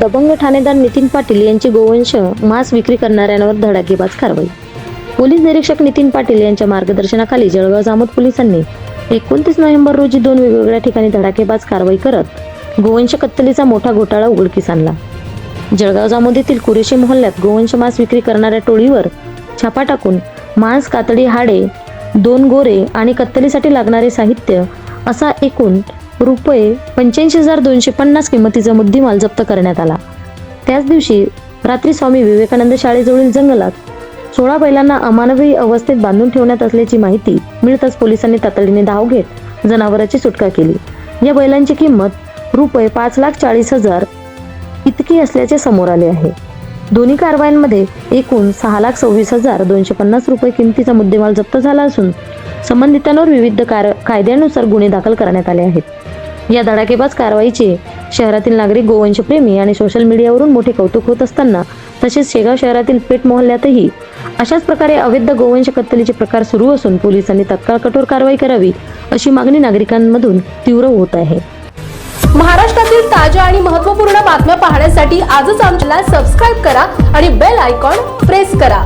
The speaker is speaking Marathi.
दबंग ठाणेदार नितीन पाटील यांची गोवंश मांस विक्री करणाऱ्यांवर धडाकेबाज कारवाई. पोलीस निरीक्षक नितीन पाटील यांच्या मार्गदर्शनाखाली जळगाव जामोद पोलिसांनी एकोणतीस नोव्हेंबर रोजी दोन वेगवेगळ्या ठिकाणी धडाकेबाज कारवाई करत गोवंश कत्तलीचा मोठा घोटाळा उघडकीस आणला. जळगाव जामोद येथील कुरेशी मोहल्ल्यात गोवंश मांस विक्री करणाऱ्या टोळीवर छापा टाकून मांस कातडी हाडे दोन गोरे आणि कत्तलीसाठी लागणारे साहित्य असा एकूण रुपये पंच्याऐंशी हजार दोनशे पन्नास किंमतीचा मुद्देमाल जप्त करण्यात आला. त्याच दिवशी रात्री स्वामी विवेकानंद शाळेजवळील जंगलात सोळा बैलांना अमानवी अवस्थेत बांधून ठेवण्यात असल्याची माहिती मिळताच पोलिसांनी तातडीने धाव घेत जनावराची सुटका केली. या बैलांची किंमत रुपये पाच लाख चाळीस हजार इतकी असल्याचे समोर आले आहे. दोन्ही कारवायांमध्ये एकूण सहा लाख सव्वीस हजार दोनशे पन्नास रुपये किमतीचा मुद्देमाल जप्त झाला असून संबंधितांवर विविध कार कायद्यानुसार गुन्हे दाखल करण्यात आले आहेत. या धडाकेबाज कारवाईचे. शहरातील नागरिक गोवंशप्रेमी आणि सोशल मीडियावरून मोठे कौतुक होत असताना तसेच शेगाव शहरातील पेठ मोहल्ल्यातही अशाच प्रकारे अवैध गोवंश कत्तलीचे प्रकार सुरू असून पोलिसांनी तत्काळ कठोर कारवाई करावी अशी मागणी नागरिकांमधून तीव्र होत आहे. महाराष्ट्रातील ताज्या आणि महत्त्वपूर्ण बातम्या पाहण्यासाठी आजच आमच्याला सबस्क्राईब करा आणि बेल आयकॉन प्रेस करा.